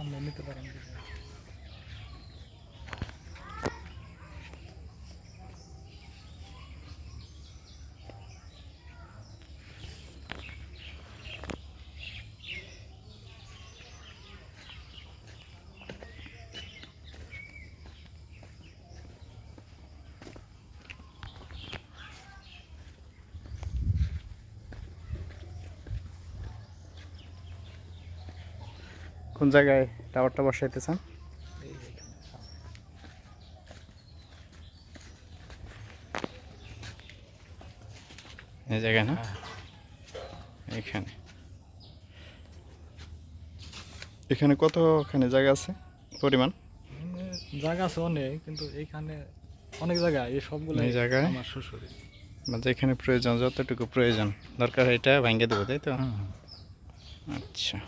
सामने मित्र কোন জায়গায় টাওয়ারটা বসাইতে চান এই জায়গায় না। এখানে। এখানে কতখানি জায়গা আছে? পরিমাণ? জায়গা আছে অনেক কিন্তু এইখানে অনেক জায়গা এই সবগুলো এই জায়গায়? আমার শ্বশুরের। মানে যেখানে প্রয়োজন যতটুকু প্রয়োজন দরকার এটা ভাঙ্গে দেবো তাই তো? আচ্ছা।